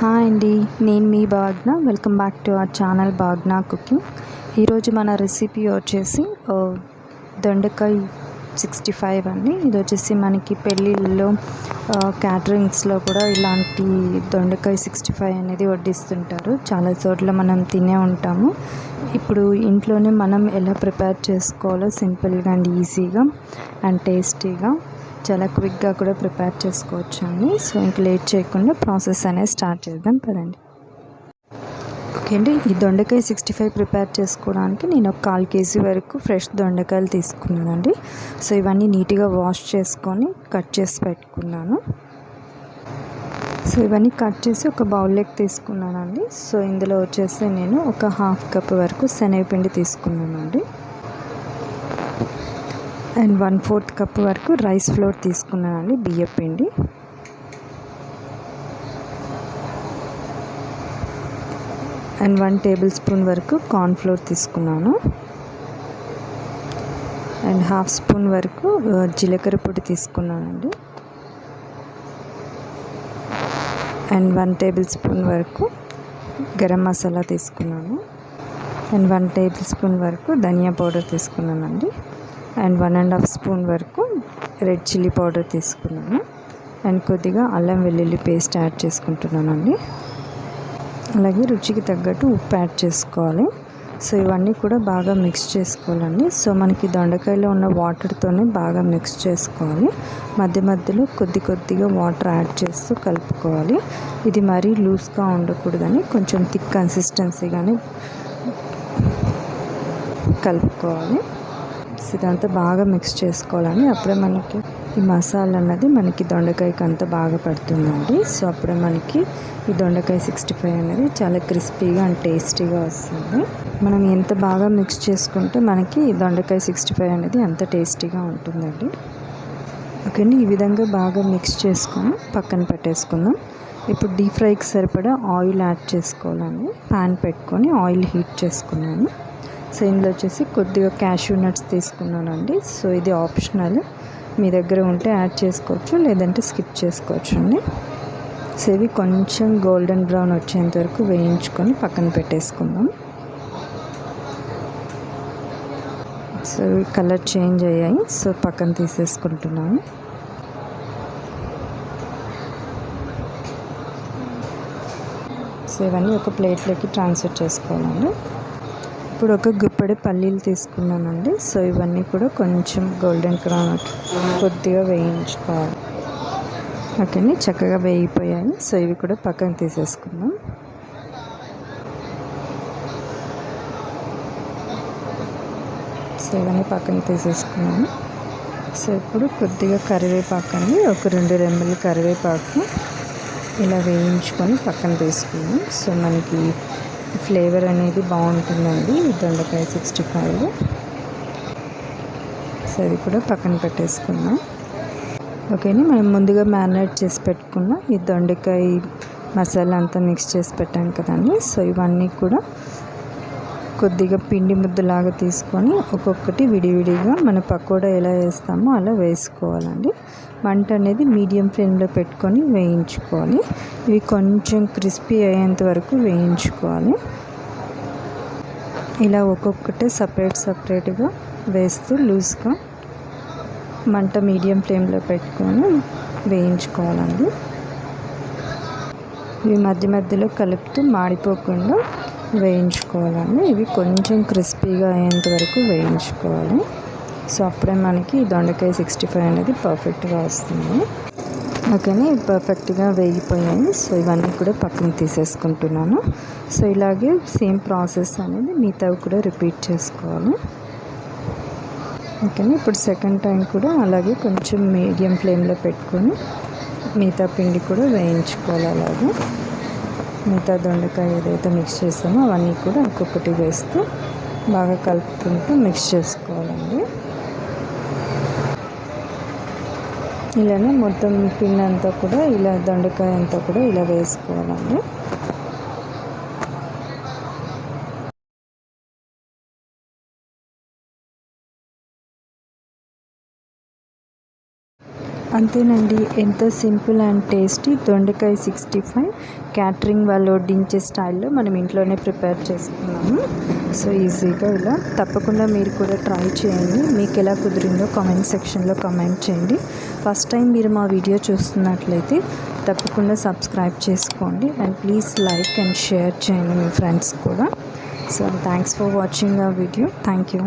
Hi అండి నేను మీ భాగ్న. Welcome back to our channel Bhagna cooking. ఈరోజు మన రెసిపీ వచ్చేసి దొండకాయ సిక్స్టీ ఫైవ్ అండి. ఇది వచ్చేసి మనకి పెళ్ళిళ్ళలో క్యాటరింగ్స్లో కూడా ఇలాంటి దొండకాయ సిక్స్టీ ఫైవ్ అనేది వడ్డిస్తుంటారు. చాలా చోట్ల మనం తినే ఉంటాము. ఇప్పుడు ఇంట్లోనే మనం ఎలా ప్రిపేర్ చేసుకోవాలో సింపుల్గా అండ్ ఈజీగా అండ్ టేస్టీగా చాలా క్విక్గా కూడా ప్రిపేర్ చేసుకోవచ్చు అండి సో ఇంక లేట్ చేయకుండా ప్రాసెస్ అనేది స్టార్ట్ చేద్దాం. పదండి. ఓకే అండి. ఈ దొండకాయ సిక్స్టీ ఫైవ్ ప్రిపేర్ చేసుకోవడానికి నేను ఒక కాల్ కేజీ వరకు ఫ్రెష్ దొండకాయలు తీసుకున్నానండి. సో ఇవన్నీ నీట్గా వాష్ చేసుకొని కట్ చేసి పెట్టుకున్నాను. సో ఇవన్నీ కట్ చేసి ఒక బౌల్లోకి తీసుకున్నానండి. సో ఇందులో వచ్చేసి నేను ఒక హాఫ్ కప్ వరకు శనగపిండి తీసుకున్నానండి. అండ్ వన్ ఫోర్త్ కప్ వరకు రైస్ ఫ్లోర్ తీసుకున్నానండి బియ్యం పిండి. అండ్ వన్ టేబుల్ స్పూన్ వరకు కార్న్ ఫ్లోర్ తీసుకున్నాను. అండ్ హాఫ్ స్పూన్ వరకు జీలకర్ర పొడి తీసుకున్నానండి. అండ్ వన్ టేబుల్ స్పూన్ వరకు గరం మసాలా తీసుకున్నాను. అండ్ వన్ టేబుల్ స్పూన్ వరకు ధనియా పౌడర్ తీసుకున్నానండి. And one and half spoon వరకు రెడ్ చిల్లీ పౌడర్ తీసుకున్నాను. అండ్ కొద్దిగా అల్లం వెల్లుల్లి పేస్ట్ యాడ్ చేసుకుంటున్నానండి. అలాగే రుచికి తగ్గట్టు ఉప్పు యాడ్ చేసుకోవాలి. సో ఇవన్నీ కూడా బాగా మిక్స్ చేసుకోవాలండి. సో మనకి దొండకాయలో ఉన్న వాటర్తోనే బాగా మిక్స్ చేసుకోవాలి. మధ్య మధ్యలో కొద్ది కొద్దిగా వాటర్ యాడ్ చేస్తూ కలుపుకోవాలి. ఇది మరీ లూజ్గా ఉండకూడదని కొంచెం థిక్ కన్సిస్టెన్సీగానే కలుపుకోవాలి. సో ఇదంతా బాగా మిక్స్ చేసుకోవాలని అప్పుడే మనకి ఈ మసాలా అన్నది మనకి దొండకాయకి అంతా బాగా పడుతుందండి. సో అప్పుడే మనకి ఈ దొండకాయ సిక్స్టీ ఫైవ్ అనేది చాలా క్రిస్పీగా అండ్ టేస్టీగా వస్తుంది. మనం ఎంత బాగా మిక్స్ చేసుకుంటే మనకి ఈ దొండకాయ సిక్స్టీ ఫైవ్ అనేది అంత టేస్టీగా ఉంటుందండి. ఓకే అండి ఈ విధంగా బాగా మిక్స్ చేసుకొని పక్కన పెట్టేసుకుందాం. ఇప్పుడు డీప్ ఫ్రైకి సరిపడా ఆయిల్ యాడ్ చేసుకోవాలండి. ప్యాన్ పెట్టుకొని ఆయిల్ హీట్ చేసుకున్నాను. సో ఇందులో వచ్చేసి కొద్దిగా క్యాష్యూ నట్స్ తీసుకున్నానండి. సో ఇది ఆప్షనల్ మీ దగ్గర ఉంటే యాడ్ చేసుకోవచ్చు లేదంటే స్కిప్ చేసుకోవచ్చు అండి. సో ఇవి కొంచెం గోల్డెన్ బ్రౌన్ వచ్చేంత వరకు వేయించుకొని పక్కన పెట్టేసుకుందాం. సో కలర్ చేంజ్ అయ్యాయి సో పక్కన తీసేసుకుంటున్నాను. సో ఇవన్నీ ఒక ప్లేట్లోకి ట్రాన్స్ఫర్ చేసుకోవాలండి. ఇప్పుడు ఒక గుప్పడి పల్లీలు తీసుకున్నానండి. సో ఇవన్నీ కూడా కొంచెం గోల్డెన్ క్రౌన్ కొద్దిగా వేయించుకోవాలి. ఓకేని చక్కగా వేగిపోయాయి. సో ఇవి కూడా పక్కన తీసేసుకుందాం. సో ఇవన్నీ పక్కన తీసేసుకున్నాను. సో ఇప్పుడు కొద్దిగా కరివేపాకు అండి. ఒక రెండు రెమ్మలు కరివేపాకు ఇలా వేయించుకొని పక్కన తీసుకున్నాం సో మనకి ఫ్లేవర్ అనేది బాగుంటుందండి. ఈ దొండకాయ సిక్స్టీ ఫైవ్. సో అది కూడా పక్కన పెట్టేసుకున్నాం ఓకేని? మనం ముందుగా మ్యారినేట్ చేసి పెట్టుకున్న ఈ దొండకాయ మసాలా అంతా మిక్స్ చేసి పెట్టాం కదండి. సో ఇవన్నీ కూడా కొద్దిగా పిండి ముద్దలాగా తీసుకొని ఒక్కొక్కటి విడివిడిగా మన పకోడా ఎలా వేస్తామో అలా వేసుకోవాలండి. మంట అనేది మీడియం ఫ్లేమ్లో పెట్టుకొని వేయించుకోవాలి. ఇవి కొంచెం క్రిస్పీ అయ్యేంత వరకు వేయించుకోవాలి. ఇలా ఒక్కొక్కటే సపరేట్ సపరేట్గా వేస్తూ లూజ్గా మంట మీడియం ఫ్లేమ్లో పెట్టుకొని వేయించుకోవాలండి. ఇవి మధ్య మధ్యలో కలుపుతూ మాడిపోకుండా వేయించుకోవాలండి. ఇవి కొంచెం క్రిస్పీగా అయ్యేంత వరకు వేయించుకోవాలి. సో అప్పుడే మనకి ఈ దొండకాయ సిక్స్టీ ఫైవ్ అనేది పర్ఫెక్ట్గా వస్తుంది. ఓకేనే? పర్ఫెక్ట్గా వేగిపోయాయి. సో ఇవన్నీ కూడా పక్కన తీసేసుకుంటున్నాను. సో ఇలాగే సేమ్ ప్రాసెస్ అనేది మిగతావి కూడా రిపీట్ చేసుకోవాలి. ఓకేనా? ఇప్పుడు సెకండ్ టైం కూడా అలాగే కొంచెం మీడియం ఫ్లేమ్లో పెట్టుకొని మిగతా పిండి కూడా వేయించుకోవాలి అలాగే. మిగతా దొండకాయ ఏదైతే మిక్స్ చేసామో అవన్నీ కూడా ఒక్కొక్కటి వేస్తూ బాగా కలుపుకుంటూ మిక్స్ చేసుకోవాలండి. ఇలానే మొత్తం పిండి అంతా కూడా ఇలా దొండకాయ అంతా కూడా ఇలా వేసుకోవాలండి. అంతేనండి ఎంత సింపుల్ అండ్ టేస్టీ. దొండకాయ సిక్స్టీ ఫైవ్ క్యాటరింగ్ వాళ్ళు వడ్డించే స్టైల్లో మనం ఇంట్లోనే ప్రిపేర్ చేసుకున్నాము. సో ఈజీగా ఇలా తప్పకుండా మీరు కూడా ట్రై చేయండి. మీకు ఎలా కుదిరిందో కామెంట్ సెక్షన్లో కామెంట్ చేయండి. ఫస్ట్ టైం మీరు మా వీడియో చూస్తున్నట్లయితే తప్పకుండా సబ్స్క్రైబ్ చేసుకోండి and please like and share చేయండి మీ ఫ్రెండ్స్ కూడా. సో థ్యాంక్స్ ఫర్ వాచింగ్ ఆ వీడియో. Thank you.